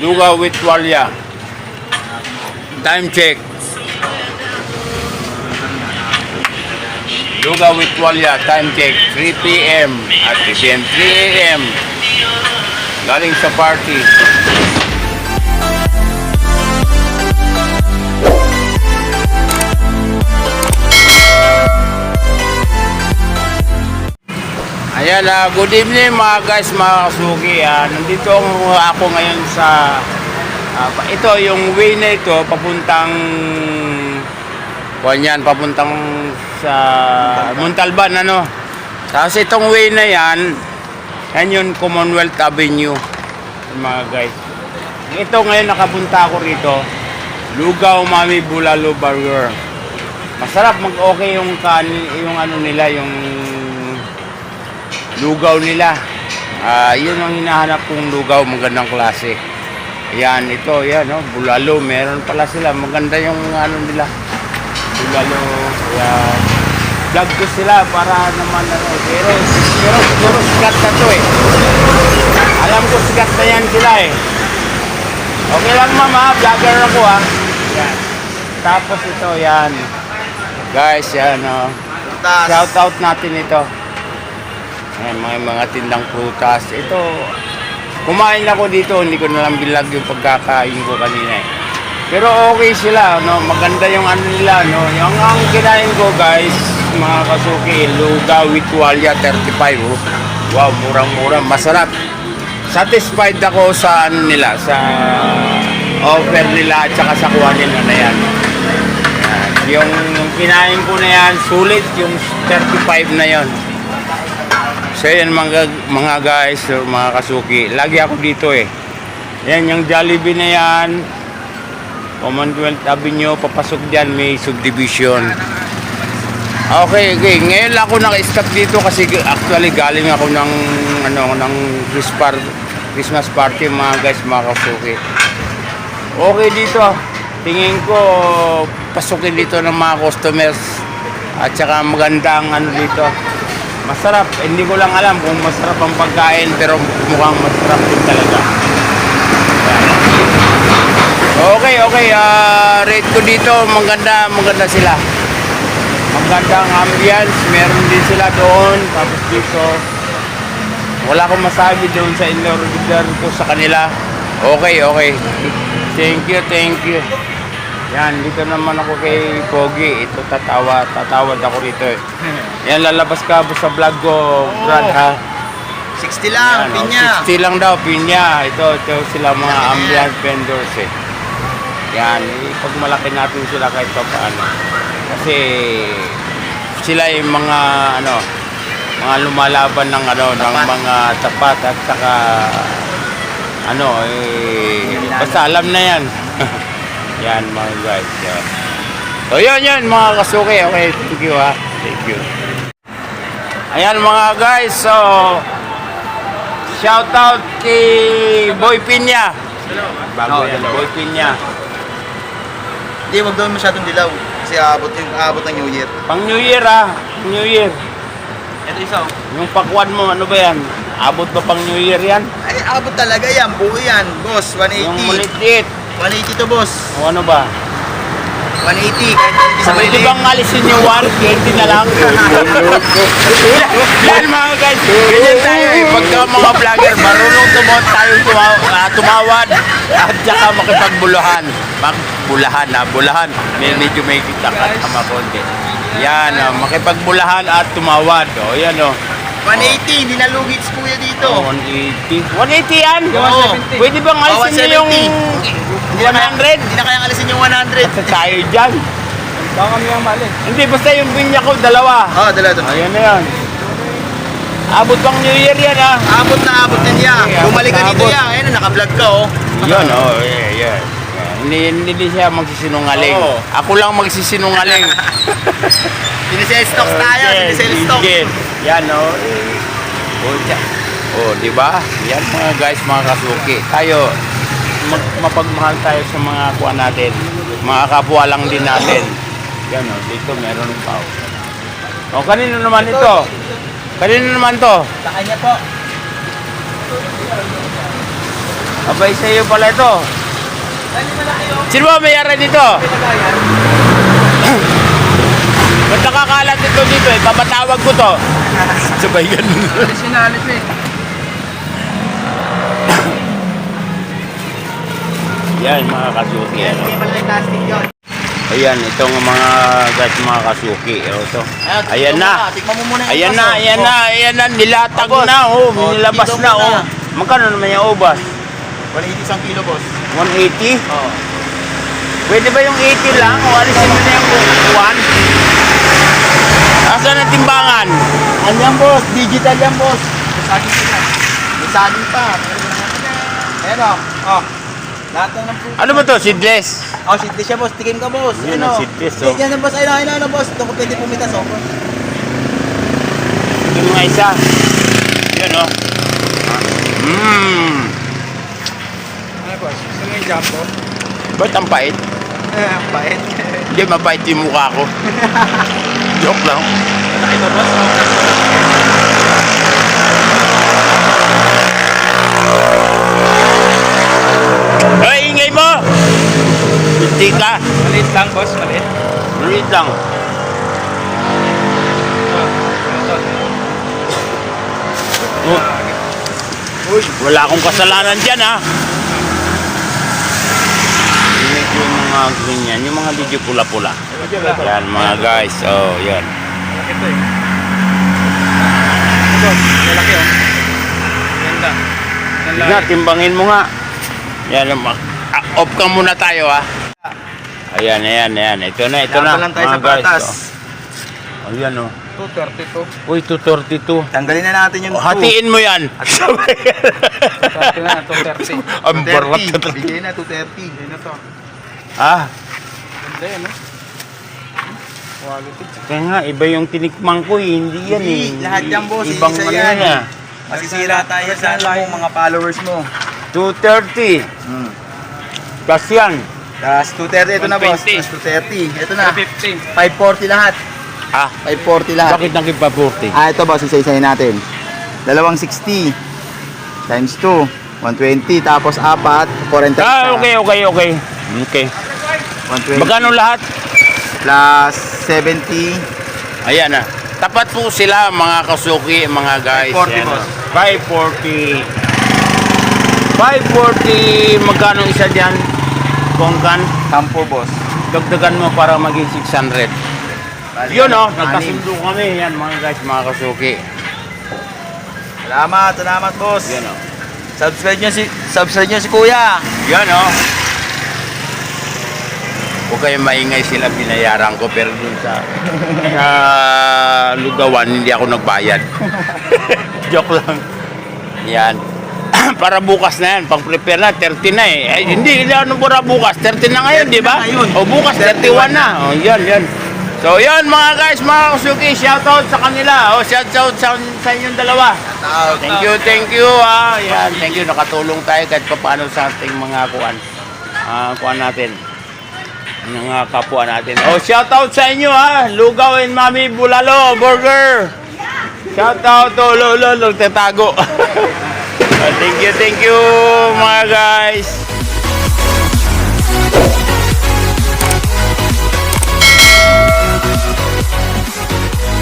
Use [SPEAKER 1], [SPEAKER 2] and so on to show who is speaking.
[SPEAKER 1] Lugaw with Walya. Time check. Lugaw with Walya. Time check. 3 p.m. At 3 p.m. 3 a.m. Galing sa party. Ayan, ah, good evening mga guys, mga kasugi. Ah, nandito ako- ako ngayon sa... ah, pa- ito, yung way na ito, papuntang... Kuhan yan, papuntang sa Montalban, ano. Tapos itong way na yan, yan yung Commonwealth Avenue, mga guys. Ito ngayon nakapunta ako rito, Lugaw Mami Bulalo Burger. Masarap mag-okay yung kan yung ano nila, yung lugaw nila. Ah, yun ang hinahanap kong lugaw, magandang klase. Ayan, ito, yan, no, bulalo, meron pala sila. Maganda yung ano nila, bulalo. Ayan. Vlog ko sila para naman, ano, pero, pero siguro sikat na to eh. Alam ko sikat na yan sila eh. Okay lang mama, vlogger ako ha. Yan. Tapos ito, yan. Guys, yan, oh.
[SPEAKER 2] Tas,
[SPEAKER 1] Shout out natin ito. Ayan, mga mga tindang prutas. Ito, kumain ako dito, hindi ko na lang bilag yung pagkakain ko kanina eh. Pero okay sila, no? maganda yung ano nila. No? Yung ang kinain ko guys, mga kasuki, lugaw with tuwalya 35. Oh. Wow, murang-mura, masarap. Satisfied ako sa ano nila, sa offer nila at saka sa kuha nila na. Yan. Yung, yung kinain ko na yan, sulit yung 35 na yon. So yan mga, mga guys, mga kasuki, lagi ako dito eh. Yan yung Jollibee na yan, Commonwealth Avenue, papasok dyan, may subdivision. Okay, okay. Ngayon ako naka-stop dito kasi actually galing ako ng ano ng Christmas Christmas party mga guys, mga kasuki. Okay dito. Tingin ko pasukin dito ng mga customers at saka maganda ang ano dito. Masarap. Hindi ko lang alam kung masarap ang pagkain pero mukhang masarap din talaga. Okay, okay. ah rate ko dito, maganda, maganda sila. Magandang ambience, meron din sila doon. Tapos dito, wala akong masabi doon sa indoor order ko sa kanila. Okay, okay. Thank you, thank you. Yan, dito naman ako kay Pogi. Ito tatawa, tatawad ako rito eh. Yan, lalabas ka sa vlog ko, Brad ha.
[SPEAKER 2] 60 lang,
[SPEAKER 1] Yan, oh,
[SPEAKER 2] pinya.
[SPEAKER 1] 60 lang daw, pinya. Ito, ito sila mga ambience vendors eh. Yan, ipagmalaki natin sila kahit pa paano. Kasi sila yung mga ano, mga lumalaban ng ano, ng
[SPEAKER 2] Tapat.
[SPEAKER 1] mga tapat at saka ano, eh, basta alam na yan. yan mga guys. Yan. So yun yun mga kasuki. Okay, thank you ha. Thank you. Ayan mga guys, so shout out kay Boy Pinya. Bago
[SPEAKER 2] Oo,
[SPEAKER 1] yan. Boy Pinya.
[SPEAKER 2] Hindi, wag daw masyadong dilaw. Kasi aabot yung aabot ng New Year.
[SPEAKER 1] Pang New Year ah, New Year.
[SPEAKER 2] Ito isa. oh.
[SPEAKER 1] Yung pakwan mo, ano ba yan? Abot ba pang New Year yan?
[SPEAKER 2] Ay, abot talaga yan. Buo yan. Boss, 180.
[SPEAKER 1] Yung mulit-lit.
[SPEAKER 2] 180 to, boss.
[SPEAKER 1] O ano ba?
[SPEAKER 2] 180. Kahit hindi sa
[SPEAKER 1] Pwede bang alisin yung 120 na lang? Yan mga guys, ganyan tayo eh. Pagka mga vlogger, marunong tumawad tayo tumaw, ah, tumawad at saka makipagbulahan. Magbulahan na, bulahan. May medyo may kita ka tama konti. Yan, ah, makipagbulahan at tumawad. O yan o.
[SPEAKER 2] 180. Hindi nalugit si kuya dito.
[SPEAKER 1] Oh, 180. 180 yan?
[SPEAKER 2] Oo.
[SPEAKER 1] Pwede bang alisin niyo yung
[SPEAKER 2] 170. Hindi na kaya-
[SPEAKER 1] 100?
[SPEAKER 2] Hindi na kayang alisin yung 100.
[SPEAKER 1] Sa tayo dyan.
[SPEAKER 3] Baka kami ang mali.
[SPEAKER 1] Hindi, basta yung binya ko, dalawa.
[SPEAKER 2] Oh, dala to.
[SPEAKER 1] Ayan na yan. Abot bang New Year yan ah?
[SPEAKER 2] Abot na abot yan yan.
[SPEAKER 1] Okay,
[SPEAKER 2] Bumalik ka dito yan. Ayun, naka-vlog ka oh.
[SPEAKER 1] Yun, oh, yeah, yeah. yeah. Hindi, hindi siya magsisinungaling.
[SPEAKER 2] Oo.
[SPEAKER 1] Ako lang magsisinungaling.
[SPEAKER 2] Sinisell stocks tayo.
[SPEAKER 1] Yes,
[SPEAKER 2] Sinisell stocks.
[SPEAKER 1] Yan, oh. Oh, oh, di ba? Yan mga guys, mga kasuki. Tayo, mag, mapagmahal tayo sa mga kuha natin. Mga kapwa lang din natin. Yan, oh. Dito meron pa. oh. Oh, kanino naman ito? Kanino naman to?
[SPEAKER 2] Sa kanya po.
[SPEAKER 1] Abay sa iyo pala ito. Sino ba may-ari nito? Ba't nakakalat ito dito eh? Papatawag ko to. Sabay ganun.
[SPEAKER 3] Sinalis eh.
[SPEAKER 1] Yan mga kasuki. Ano?
[SPEAKER 2] Malay plastic yun.
[SPEAKER 1] Ayan, itong mga guys mga kasuki. Ano to? Ayan na. Ayan na,
[SPEAKER 2] oh.
[SPEAKER 1] ayan
[SPEAKER 2] Oh.
[SPEAKER 1] na, ayan na, nilatag
[SPEAKER 2] Oh,
[SPEAKER 1] na, oh,
[SPEAKER 2] Oh,
[SPEAKER 1] nilabas na, oh. Magkano naman yung ubas?
[SPEAKER 2] 180 isang kilo, boss.
[SPEAKER 1] 180?
[SPEAKER 2] Oo.
[SPEAKER 1] Pwede ba yung 80 lang? O alisin mo na yung 1? Asan ang timbangan?
[SPEAKER 2] Ano yan, boss? Digital yan, boss. Saging pa. Saging pa. Ayan, oh. Lahat na ng fruit.
[SPEAKER 1] Ano ba to? Seedless?
[SPEAKER 2] Oh, seedless siya, boss. Tikim ka, boss.
[SPEAKER 1] Yan,
[SPEAKER 2] Ano?
[SPEAKER 1] seedless, oh.
[SPEAKER 2] Yan, yan, boss. Ayun, ayun, ayun, boss. Ito ko pwede pumitas, oh.
[SPEAKER 1] Ito mga isa. Yan, oh. Mmm.
[SPEAKER 3] Ano boss? Gusto mo yung jumbo?
[SPEAKER 1] Ba't ang pait?
[SPEAKER 2] Eh, bait.
[SPEAKER 1] Hindi, mapait yung mukha ko. Joke lang.
[SPEAKER 2] Ito, boss.
[SPEAKER 1] Ay, ingay mo! Hindi ka.
[SPEAKER 3] Maliit lang boss, maliit.
[SPEAKER 1] Read lang. Oh. Uy, wala akong kasalanan dyan, ha? Medyo yung mga ganyan, yung mga medyo pula-pula. Yan, mga guys. Oh, yan.
[SPEAKER 3] Ito eh. Ito, malaki oh. Ganda. Laki.
[SPEAKER 1] timbangin mo nga. Yan, ah, off ka muna tayo, ha? Ayan, ayan, ayan. Ito na, ito na.
[SPEAKER 2] Laban lang tayo sa patas.
[SPEAKER 1] Oh. Ayan, oh.
[SPEAKER 3] 232.
[SPEAKER 1] Uy, 232.
[SPEAKER 2] Tanggalin na natin yung
[SPEAKER 1] Oh, hatiin mo yan.
[SPEAKER 3] 230 na, 230.
[SPEAKER 1] Ang barat na
[SPEAKER 2] 230.
[SPEAKER 1] talaga.
[SPEAKER 2] Bigay na 230.
[SPEAKER 3] Ano to?
[SPEAKER 1] Ah,
[SPEAKER 3] Ganda yan oh. Quality.
[SPEAKER 1] kaya nga, iba yung tinikman ko, eh. hindi yan
[SPEAKER 2] Hindi,
[SPEAKER 1] eh.
[SPEAKER 2] lahat yan, boss.
[SPEAKER 1] Ibang
[SPEAKER 2] Isa
[SPEAKER 1] ano
[SPEAKER 2] yan.
[SPEAKER 1] yan, ah.
[SPEAKER 2] Masisira tayo sa ano mo, mga followers mo.
[SPEAKER 1] 230.
[SPEAKER 2] Hmm.
[SPEAKER 1] Plus yan.
[SPEAKER 2] Tapos 230 ito na boss.
[SPEAKER 3] 120.
[SPEAKER 2] Tapos 230. Ito na.
[SPEAKER 3] 250.
[SPEAKER 2] 540 lahat.
[SPEAKER 1] Ah,
[SPEAKER 2] 540 lahat.
[SPEAKER 1] bakit nakipaporti?
[SPEAKER 2] Ah, ito boss, isa-isahin natin. Dalawang 60 times 2, 120. Tapos 4, 40
[SPEAKER 1] Ah, okay, okay, okay. Okay.
[SPEAKER 2] 120
[SPEAKER 1] Magkano lahat?
[SPEAKER 2] plus 70.
[SPEAKER 1] Ayan na. Tapat po sila mga kasuki, mga guys.
[SPEAKER 2] 540,
[SPEAKER 1] Yan,
[SPEAKER 2] boss.
[SPEAKER 1] ah. 540. 540, magkano isa dyan? Kongkan,
[SPEAKER 2] Kampo boss.
[SPEAKER 1] dagdagan mo para maging 600.
[SPEAKER 2] Bali,
[SPEAKER 1] Yun oh, nagkasundo kami. Yan mga guys, mga kasuki.
[SPEAKER 2] Salamat, salamat boss.
[SPEAKER 1] Yan oh.
[SPEAKER 2] Subscribe niyo si subscribe niyo si Kuya.
[SPEAKER 1] Yan oh. Huwag kayong maingay sila, binayaran ko. Pero dun sa, sa lugawan, hindi ako nagbayad. Joke lang. Yan. para bukas na yan. Pag-prepare na, 30 na eh. Ay, hindi, hindi ano para bukas. 30 na ngayon,
[SPEAKER 2] 30
[SPEAKER 1] di ba? O bukas, 31 na. O, yan, yan. So, yan mga guys, mga kusuki, shoutout sa kanila. O, shoutout sa, sa inyong dalawa. Thank you, thank you. Ah, yan, thank you. Nakatulong tayo kahit pa paano sa ating mga kuan. Ah, kuan natin. Mga kapwa natin. Oh, shout out sa inyo ha. Lugaw and Mami Bulalo Burger. Shout out to Lolo Lolo Tetago. Thank you, thank you mga guys.